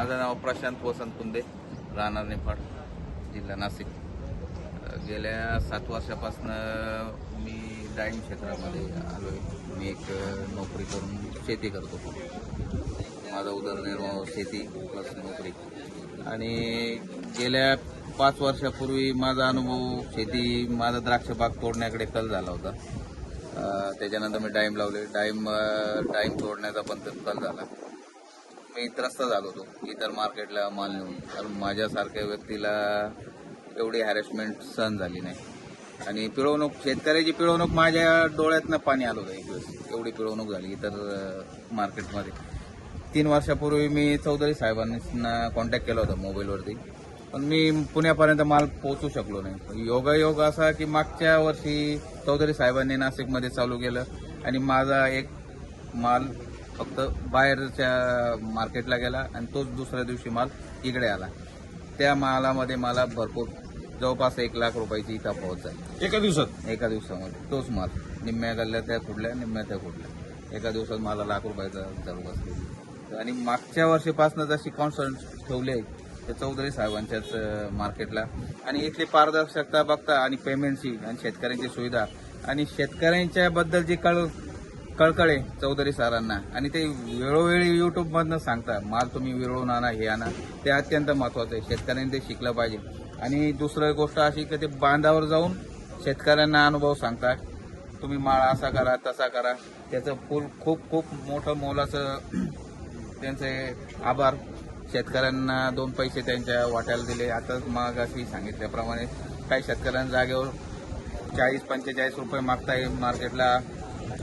माझं नाव प्रशांत वसंत कुंदे राहणार निफाड जिल्हा नाशिक. गेल्या सात वर्षापासून मी डाईंग क्षेत्रामध्ये आलो आहे मी एक नोकरी करून शेती करतो. माझा उदरनिर्वाह शेती प्लस नोकरी. आणि गेल्या पाच वर्षापूर्वी माझा अनुभव शेती माझा द्राक्ष बाग तोडण्याकडे कल झाला होता. त्याच्यानंतर मी डाईम लावले. डाईम डाईम तोडण्याचा पण कल झाला. मी त्रस्त झालो होतो. इतर मार्केटला माल नेऊन. कारण माझ्यासारख्या व्यक्तीला एवढी हॅरेसमेंट सहन झाली नाही. आणि पिळवणूक शेतकऱ्याची पिळवणूक माझ्या डोळ्यातनं पाणी आलं होतं एक दिवस. एवढी पिळवणूक झाली इतर मार्केटमध्ये. तीन वर्षापूर्वी मी चौधरी साहेबांना कॉन्टॅक्ट केला होता मोबाईलवरती. पण मी पुण्यापर्यंत माल पोहोचू शकलो नाही. योगायोग असा की मागच्या वर्षी चौधरी साहेबांनी नाशिकमध्ये चालू केलं आणि माझा एक माल फक्त बाहेरच्या मार्केटला गेला आणि तोच दुसऱ्या दिवशी माल इकडे आला. त्या मालामध्ये मला भरपूर जवळपास एक लाख रुपयाची तफावत झाली. एका दिवसात? एका दिवसामध्ये. तोच माल. निम्म्या गल्ल्या त्या कुठल्या निम्म्या त्या कुठल्या. एका दिवसात मला लाख रुपयाचा चालू बसले. आणि मागच्या वर्षीपासून जशी कॉन्फिडन्स ठेवले ते चौधरी साहेबांच्याच मार्केटला आणि इथली पारदर्शकता बघता आणि पेमेंटची आणि शेतकऱ्यांची सुविधा. आणि शेतकऱ्यांच्या बद्दल जी कळ कळकळे चौधरी सरांना. आणि ते वेळोवेळी युट्यूबमधनं सांगता माल तुम्ही विरळून आणा हे आणा. ते अत्यंत महत्वाचं आहे. शेतकऱ्यांनी ते शिकलं पाहिजे. आणि दुसरं गोष्ट अशी की ते बांधावर जाऊन शेतकऱ्यांना अनुभव सांगतात तुम्ही माळ असा करा तसा करा. त्याचं फुल खूप खूप मोठं मोलाचं त्यांचे आभार. शेतकऱ्यांना दोन पैसे त्यांच्या वाट्याला दिले. आता मग अशी सांगितल्याप्रमाणे काही शेतकऱ्यांना जागेवर चाळीस पंचेचाळीस रुपये मागताय मार्केटला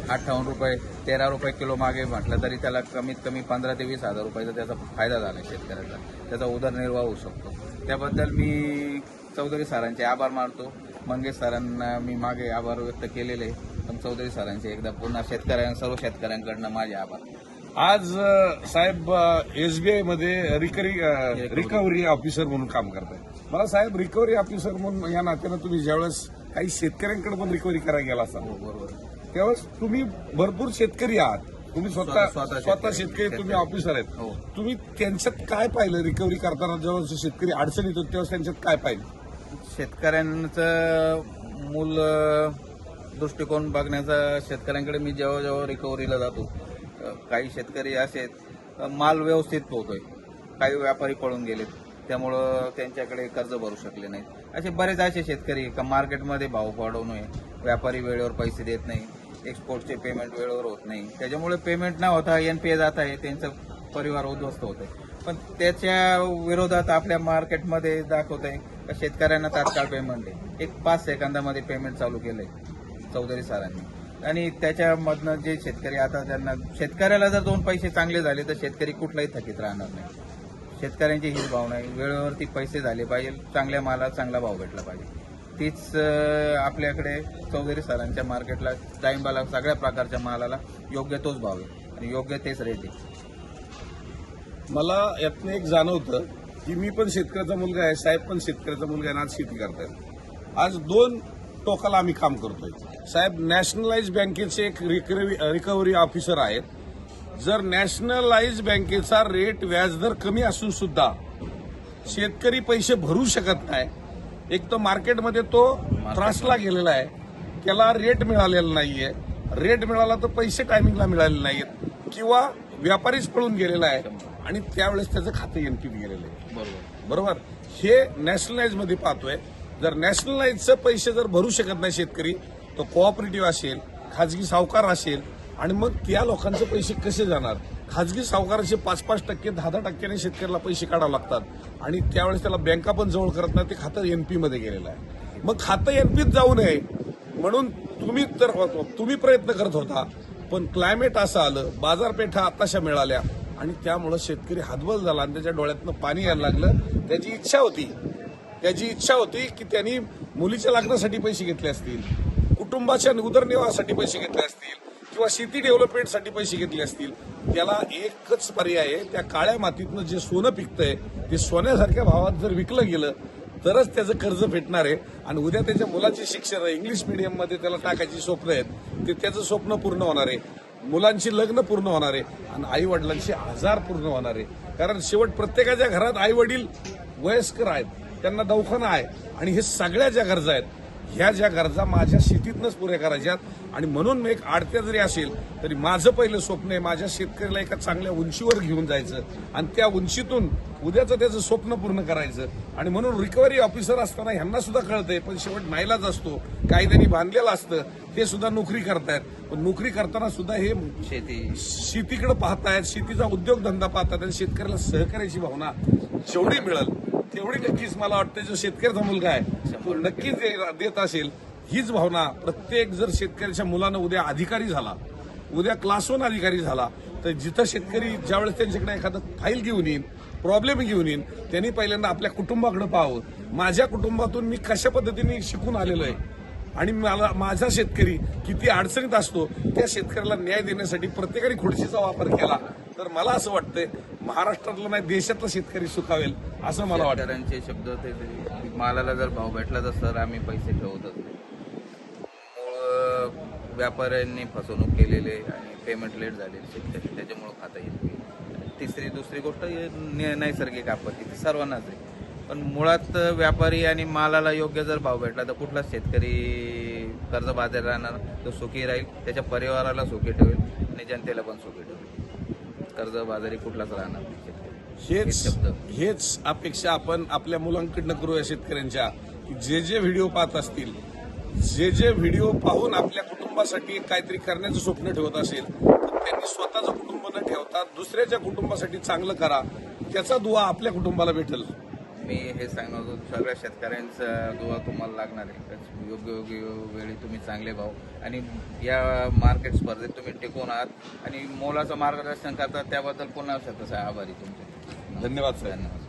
अठ्ठावन्न रुपये तेरा रुपये किलो मागे म्हटलं तरी त्याला कमीत कमी पंधरा ते वीस हजार रुपयाचा त्याचा फायदा झाला शेतकऱ्याचा. त्याचा उदरनिर्वाह होऊ शकतो. त्याबद्दल मी चौधरी सरांचे आभार मानतो. मंगेश सरांना मी मागे आभार व्यक्त केलेले पण चौधरी सरांचे एकदा पुन्हा शेतकऱ्यां सर्व शेतकऱ्यांकडनं माझे आभार. आज साहेब एसबीआयमध्ये रिकरी रिकव्हरी ऑफिसर म्हणून काम करताय. मला साहेब रिकव्हरी ऑफिसर म्हणून या नात्यानं तुम्ही ज्यावेळेस काही शेतकऱ्यांकडे पण रिकव्हरी करायला गेला असाल. हो बरोबर. त्यावेळेस तुम्ही भरपूर शेतकरी आहात. तुम्ही स्वतः स्वतः- शेतकरी- तुम्ही. ऑफिसर आहेत. हो. तुम्ही त्यांच्यात काय पाहिलं? रिकव्हरी करताना जेव्हा शेतकरी अडचणीत होते तेव्हा त्यांच्यात काय पाहिलं? शेतकऱ्यांचं मूल दृष्टिकोन बघण्याचा शेतकऱ्यांकडे मी जेव्हा जेव्हा रिकव्हरीला जातो काही शेतकरी असे माल व्यवस्थित पोहतोय. काही व्यापारी पळून गेलेत. त्यामुळं त्यांच्याकडे कर्ज भरू शकले नाहीत. असे बरेच असे शेतकरी का मार्केटमध्ये भाव वाढवू नये. व्यापारी वेळेवर पैसे देत नाही. एक्सपोर्टचे पेमेंट वेळेवर होत नाही. त्याच्यामुळे पेमेंट न होता एन पी ए जात आहे त्यांचं परिवार उद्ध्वस्त होत आहे पण त्याच्या विरोधात आपल्या मार्केटमध्ये दाखवत आहे शेतकऱ्यांना तात्काळ पेमेंट आहे एक पाच सेकंदामध्ये पेमेंट चालू केलंय चौधरी सरांनी आणि त्याच्यामधनं जे शेतकरी आता त्यांना शेतकऱ्याला जर दोन पैसे चांगले झाले तर शेतकरी कुठलाही थकीत राहणार नाही. शेतकऱ्यांची हीच भावना आहे. वेळेवरती पैसे झाले पाहिजे चांगल्या मालाला चांगला भाव भेटला पाहिजे. तीच आपल्याकडे चौधरी सरांच्या मार्केटला डाळिंबाला सगळ्या प्रकारच्या मालाला योग्य तोच भाव आहे आणि योग्य तेच रेट आहे. मला यातनं एक जाणवतं की मी पण शेतकऱ्याचा मुलगा आहे साहेब पण शेतकऱ्याचा मुलगा आहे आणि आज शेती करतायत. आज दोन टोकाला आम्ही काम करतोय. साहेब नॅशनलाइज बँकेचे एक रिकव्हरी रिकव्हरी ऑफिसर आहेत. जर नॅशनलाइज बँकेचा रेट व्याजदर कमी असून सुद्धा शेतकरी पैसे भरू शकत नाही एक तर मार्केटमध्ये तो त्रासला गेलेला आहे. त्याला रेट मिळालेला नाहीये. रेट मिळाला तर पैसे टायमिंगला मिळाले नाहीयेत. किंवा व्यापारीच पळून गेलेला आहे. आणि त्यावेळेस त्याचं खातं एनपीत गेलेलं आहे. बरोबर. बरोबर? हे नॅशनलाइजमध्ये पाहतोय. जर नॅशनलाइजचं पैसे जर भरू शकत नाही शेतकरी तो कोऑपरेटिव्ह असेल खाजगी सावकार असेल आणि मग त्या लोकांचे पैसे कसे जाणार? खाजगी सावकाराचे पाच पाच टक्के दहा दहा टक्क्याने शेतकऱ्याला पैसे काढावे लागतात. आणि त्यावेळेस त्याला बँका पण जवळ करत नाही ते खातं एनपी मध्ये गेलेलं आहे. मग खातं एनपीत जाऊ नये म्हणून तुम्ही तर तुम्ही प्रयत्न करत होता पण क्लायमेट असं आलं बाजारपेठा आताशा मिळाल्या आणि त्यामुळं शेतकरी हातबल झाला आणि त्याच्या डोळ्यातनं पाणी यायला लागलं. त्याची इच्छा होती त्याची इच्छा होती की त्यांनी मुलीच्या लग्नासाठी पैसे घेतले असतील कुटुंबाच्या उदरनिर्वाहासाठी पैसे घेतले असतील किंवा शेती डेव्हलपमेंटसाठी पैसे घेतले असतील त्याला एकच पर्याय आहे त्या काळ्या मातीतनं जे सोनं पिकतंय ते सोन्यासारख्या भावात जर विकलं गेलं तरच त्याचं कर्ज भेटणार आहे. आणि उद्या त्याच्या मुलाचे शिक्षण इंग्लिश मिडियममध्ये त्याला टाकायची स्वप्न आहेत ते त्याचं स्वप्न पूर्ण होणार आहे. मुलांची लग्न पूर्ण होणार आहे आणि आई वडिलांचे आजार पूर्ण होणार आहे. कारण शेवट प्रत्येकाच्या घरात आई वडील वयस्कर आहेत त्यांना दवाखाना आहे आणि हे सगळ्या ज्या गरजा आहेत. ह्या ज्या गरजा माझ्या शेतीतनंच पुऱ्या करायच्यात आणि म्हणून मी एक आडत्या जरी असेल तरी माझं पहिलं स्वप्न आहे माझ्या शेतकऱ्याला एका चांगल्या उंचीवर घेऊन जायचं आणि त्या उंचीतून उद्याचं त्याचं स्वप्न पूर्ण करायचं. आणि म्हणून रिकव्हरी ऑफिसर असताना ह्यांना सुद्धा कळतंय पण शेवट नाईलाज असतो. कायद्याने बांधलेलं असतं ते सुद्धा नोकरी करतायत. पण नोकरी करताना सुद्धा हे शेती. शेतीकडे पाहतायत शेतीचा उद्योगधंदा पाहतात आणि शेतकऱ्याला सहकार्याची भावना जेवढी मिळेल तेवढी नक्कीच मला वाटतं जो शेतकऱ्याचा मुलगा आहे तो नक्कीच देत असेल. हीच भावना प्रत्येक जर शेतकऱ्याच्या मुलानं उद्या अधिकारी झाला उद्या क्लास वन अधिकारी झाला तर जिथं शेतकरी ज्यावेळेस त्यांच्याकडे एखादं फाईल घेऊन येईन प्रॉब्लेम घेऊन येईन त्यांनी पहिल्यांदा आपल्या कुटुंबाकडे पाहावं. माझ्या कुटुंबातून मी कशा पद्धतीने शिकून आलेलो आहे आणि मला माझा शेतकरी किती अडचणीत असतो त्या शेतकऱ्याला न्याय देण्यासाठी प्रत्येकाने खुर्चीचा वापर केला. तर मला असं वाटतंय महाराष्ट्रातला नाही देशातला शेतकरी सुखावेल असं मला वाटतं शब्द होते ते, मालाला जर भाव भेटला तर सर आम्ही पैसे ठेवतच नाही. व्यापाऱ्यांनी फसवणूक केलेले आहे आणि पेमेंट लेट झाले शेतकरी त्याच्यामुळं खाता येत नाही. तिसरी दुसरी गोष्ट नि- नैसर्गिक आपत्ती सर्वांनाच आहे. पण मुळात व्यापारी आणि मालाला योग्य जर भाव भेटला तर कुठला शेतकरी कर्जबाजारी राहणार? तो सुखी राहील त्याच्या परिवाराला सुखी ठेवेल आणि जनतेला पण सुखी ठेवेल. कर्जबाजारी कुठलाच राहणार हेच शब्द. हेच अपेक्षा आपण आपल्या मुलांकडनं करूया शेतकऱ्यांच्या. जे जे व्हिडिओ पाहत असतील जे जे व्हिडिओ पाहून आपल्या कुटुंबासाठी काहीतरी करण्याचं स्वप्न ठेवत असेल तर त्यांनी स्वतःचं कुटुंब न ठेवता दुसऱ्याच्या कुटुंबासाठी चांगलं करा. त्याचा दुवा आपल्या कुटुंबाला भेटेल. मी हे सांगणार होतो सगळ्या शेतकऱ्यांचा दुवा तुम्हाला लागणार आहे. योग्य योग्य वेळी तुम्ही चांगले भाव आणि या मार्केट स्पर्धेत तुम्ही टिकून आहात आणि मोलाचं मार्गदर्शन करतात त्याबद्दल पुन्हा तसं आभारी तुमचे. धन्यवाद साहेब धन्यवाद.